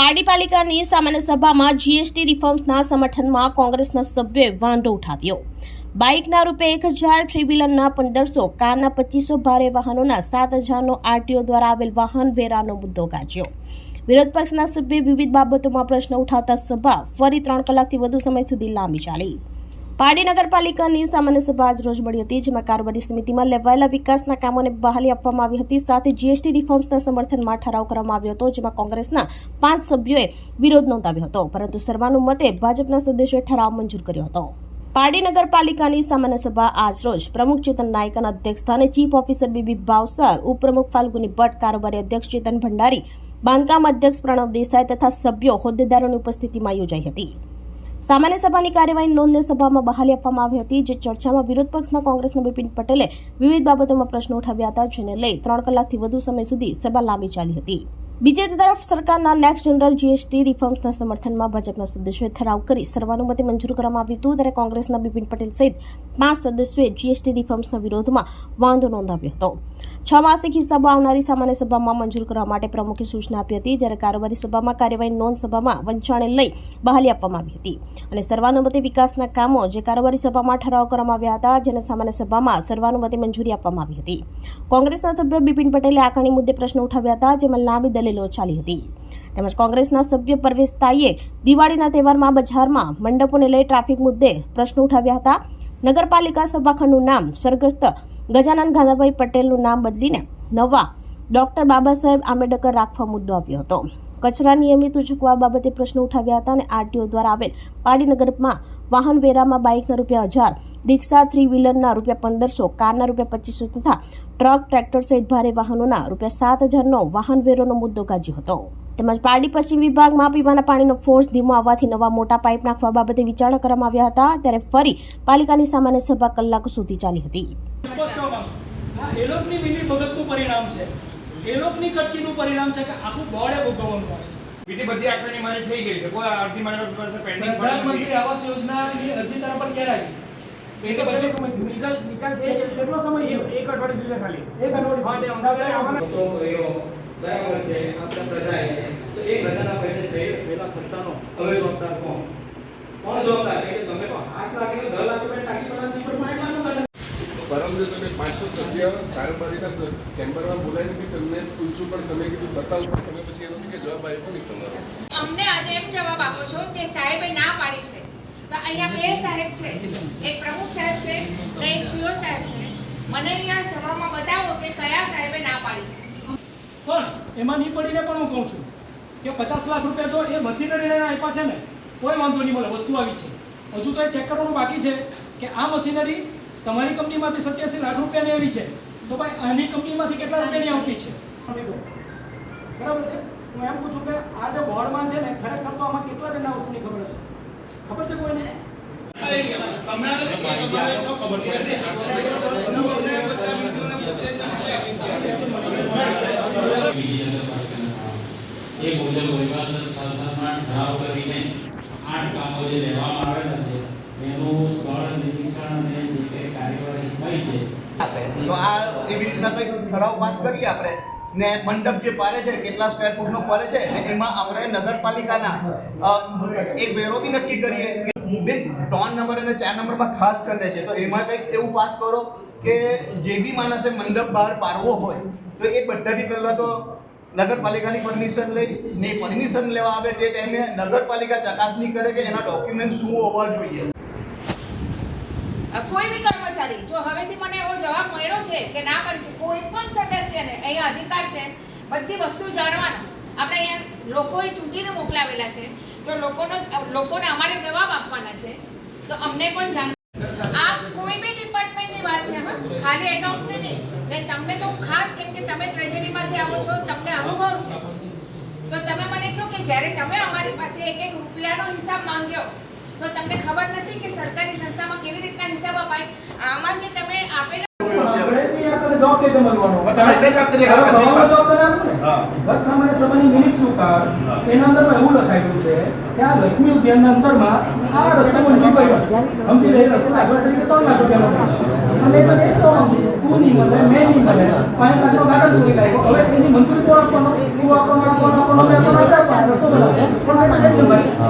પારડી પાલિકાની સામાન્ય સભામાં જીએસટી રિફોર્મ્સના સમર્થનમાં કોંગ્રેસના સભ્યોએ વાંધો ઉઠાવ્યો. બાઇકના રૂપે એક હજાર થ્રી વ્હીલરના પંદરસો, કારના પચીસો ભારે વાહનોના સાત હજારનો આરટીઓ દ્વારા આવેલ વાહન વેરાનો મુદ્દો ગાજ્યો. વિરોધ પક્ષના સભ્ય વિવિધ બાબતોમાં પ્રશ્ન ઉઠાવતા સભા ફરી ત્રણ કલાકથી વધુ સમય સુધી લાંબી ચાલી. પારડી નગરપાલિકાની સામાન્ય સભા આજ રોજ મળી હતી, જેમાં કારોબારી સમિતિમાં લેવાયેલા વિકાસના કામોને બહાલી આપવામાં આવી હતી. સાથે જીએસટી રિફોર્મ્સના સમર્થનમાં ઠરાવ કરવામાં આવ્યો હતો, જેમાં કોંગ્રેસના પાંચ સભ્યોએ વિરોધ નોંધાવ્યો હતો. પરંતુ સર્વાનુમતે ભાજપના સદસ્યોએ ઠરાવ મંજૂર કર્યો હતો. પારડી નગરપાલિકાની સામાન્ય સભા આજ રોજ પ્રમુખ ચેતન નાયકના અધ્યક્ષસ્થાને ચીફ ઓફિસર બીબી ભાવસાર ઉપપ્રમુખ ફાલ્ગુની ભટ્ટ, કારોબારી અધ્યક્ષ ચેતન ભંડારી, બાંધકામ અધ્યક્ષ પ્રણવ દેસાઈ તથા સભ્યો હોદ્દેદારોની ઉપસ્થિતિમાં યોજાઈ હતી. સામાન્ય સભાની કાર્યવાહી નોંધને સભામાં બહાલી આપવામાં આવી હતી, જે ચર્ચામાં વિરોધ પક્ષના કોંગ્રેસના બિપિન પટેલે વિવિધ બાબતોમાં પ્રશ્નો ઉઠાવ્યા હતા, જેને લઈ ત્રણ કલાકથી વધુ સમય સુધી સભા લાંબી ચાલી હતી. બીજી તરફ સરકારના નેક્સ્ટ જનરલ જીએસટી રિફોર્મ્સના સમર્થનમાં ભાજપના સદસ્યોએ ઠરાવ કરી. સર્વાનુમતે મંજૂર કરવામાં આવ્યું હતું ત્યારે કોંગ્રેસના બિપિન પટેલ સહિત પાંચ સદસ્યોએ જીએસટી રિફોર્મ્સના વિરોધમાં વાંધો નોંધાવ્યો હતો. છ માસિક હિસાબો આવનારી સામાન્ય સભામાં મંજૂર કરવા માટે પ્રમુખે સૂચના આપી હતી જ્યારે કારોબારી સભામાં કાર્યવાહી નોંધ સભામાં વંચાણે લઈ બહાલી આપવામાં આવી હતી. અને સર્વાનુમતે વિકાસના કામો જે કારોબારી સભામાં ઠરાવ કરવામાં આવ્યા હતા જેને સામાન્ય સભામાં સર્વાનુમતે મંજૂરી આપવામાં આવી હતી. કોંગ્રેસના સભ્ય બિપિન પટેલે આકારણી મુદ્દે પ્રશ્ન ઉઠાવ્યા હતા જેમાં લાંબી દલીલો ચાલી હતી. તેમજ કોંગ્રેસના સભ્ય પરવેશ તાઈએ દિવાળીના તહેવારમાં બજારમાં મંડપોને લઈ ટ્રાફિક મુદ્દે પ્રશ્નો ઉઠાવ્યા હતા. નગરપાલિકા સભાખંડનું નામ સ્વર્ગસ્થ ગજાનંદ ગાંધાભાઈ પટેલનું નામ બદલીને નવા ડોક્ટર બાબા સાહેબ આંબેડકર રાખવા મુદ્દો આપ્યો હતો. કચરા નિયમિત ઉચકવા બાબતે પ્રશ્નો ઉઠાવ્યા હતા અને આરટીઓ દ્વારા આવેલ પાડીનગરમાં વાહન વેરામાં બાઇકના રૂપિયા હજાર, રિક્ષા થ્રી વ્હીલરના રૂપિયા પંદરસો, કારના રૂપિયા પચીસો તથા ટ્રક, ટ્રેક્ટર સહિત ભારે વાહનોના રૂપિયા સાત હજારનો વાહન વેરોનો મુદ્દો ગાજ્યો હતો. તેમજ પારડી પશ્ચિમ વિભાગમાં પીવાના પાણીનો ફોર્સ ધીમો આવવાથી નવા મોટા પાઇપ નાખવા બાબતે વિચારણા કરવામાં આવ્યા હતા. ત્યારે ફરી પાલિકાની સામાન્ય સભા કલાકો સુધી ચાલી હતી. એ લોકોની મિલી ભગતનું પરિણામ છે. એ લોકોની કટકીનું પરિણામ છે કે આખું બોર્ડે ભોગવવાનું પડે છે. બીજી બધી આંકણી મારી થઈ ગઈ છે. કોઈ અડધી મારી પાસે પેન્ડિંગ પ્રધાનમંત્રી આવાસ યોજનાની અરજી તારા પર ક્યારે આવી? એ તો નિકાલ નિકાલ થઈ ગયો. કેટલો સમય ગયો એક અઠવાડિયું ખાલી. એક અઠવાડિયું. હા તે આવવાના તો રહ્યો બરાબર છે આપણે પ્રજાએ તો એ પ્રજાના પૈસે થઈ પેલા ખર્ચાનો હવે જવાબદાર કોણ? કોણ જવાબદાર કે તમે તો આઠ લાખ કે દસ લાખ રૂપિયા ટાંકી બનાવવા છે પણ પાંચ લાખનું કાઢે પરમ દિવસે પાંચસો સભ્ય કારોબારીના ચેમ્બરમાં બોલાવીને તમને પૂછ્યું પણ તમે કીધું બતાવો તમે પછી એનો કે જવાબ આવ્યો નહીં તમારો. અમને આજે એમ જવાબ આપો છો કે સાહેબે ના પાડી છે. અહીંયા બે સાહેબ છે. એક પ્રમુખ સાહેબ છે ને એક સીઓ સાહેબ છે. મને અહીંયા સભામાં બતાવો કે કયા સાહેબે ના પાડી છે. પણ એમાં નહીં પડીને પણ હું કહું છું કે પચાસ લાખ રૂપિયા જો એ મશીનરીને આપ્યા છે ને કોઈ વાંધો નહીં મળે વસ્તુ આવી છે. હજુ તો એ ચેક કરવાનું બાકી છે કે આ મશીનરી તમારી કંપનીમાંથી સત્યાસી લાખ રૂપિયાની આવી છે. તો ભાઈ આની કંપનીમાંથી કેટલા રૂપિયાની આવતી છે? બરાબર છે? હું એમ પૂછું કે આ જે બોર્ડમાં છે ને ખરેખર તો આમાં કેટલા જણા વસ્તુની ખબર છે ખબર છે કોઈને? એ મુજબ વહીવટ સંસદમાં ઠરાવ કરીને આઠ કામો જે લેવામાં આવેલા છે એનું જે તો આ એવી રીતના કંઈક ઠરાવ પાસ કરીએ આપણે. ને મંડપ જે પારે છે, કેટલા સ્ક્વેર ફૂટનો પડે છે એમાં આપણે નગરપાલિકાના એક વેરો બી નક્કી કરીએ બેન, ત્રણ નંબર અને ચાર નંબરમાં ખાસ કરે છે. તો એમાં કંઈક એવું પાસ કરો કે જે બી માણસે મંડપ બહાર પાડવો હોય, તો એ બધાથી પહેલાં તો નગરપાલિકાની પરમિશન લઈ, ને પરમિશન લેવા આવે તે ટાઈમે નગરપાલિકા ચકાસણી કરે કે એના ડોક્યુમેન્ટ શું હોવા જોઈએ. કોઈ બી કર્મચારી, જો હવેથી મને એવો જવાબ મળ્યો છે કે ના પણ કોઈ પણ સદસ્યને, અહીંયા અધિકાર છે, બધી વસ્તુ જાણવાનો. આપણે અહીંયા લોકોએ ચૂંટીને મોકલાવેલા છે, તો લોકોનો લોકોને અમારે જવાબ આપવાના છે. તો અમને પણ જાણ આ કોઈ બી ડિપાર્ટમેન્ટની વાત છે, હા? ખાલી એકાઉન્ટની નહીં. ને તમને તો ખાસ, કેમ કે તમે ટ્રેઝરીમાંથી આવો છો, તમને અનુભવ છે. તો તમે મને કહો કે જ્યારે તમે અમારી પાસે એક એક રૂપિયાનો હિસાબ માંગ્યો તો તમને ખબર નથી કે સરકારી સંસ્થામાં કેવી રીતના હિસાબ અપાય? આમાં જે તમે આપેલા તને આપું ને? કે આ લક્ષ્મી ઉદ્યાનના અંદરમાં આ રસ્તો મંજૂર સમજી લે રસ્તો આગળ તરીકે ત્રણ લાખ એ તું નહીં મેં નહીં પાંચ લાખનો કાગળ તું હવે એની મંજૂરી કોણ આપવાનો? તું આપવાનો આપવાનો આપવાનો? મેં આપવાનો આપણે આપવાનો. રસ્તો બનાવો. આપણી બોડીમાં નહીં મળે એ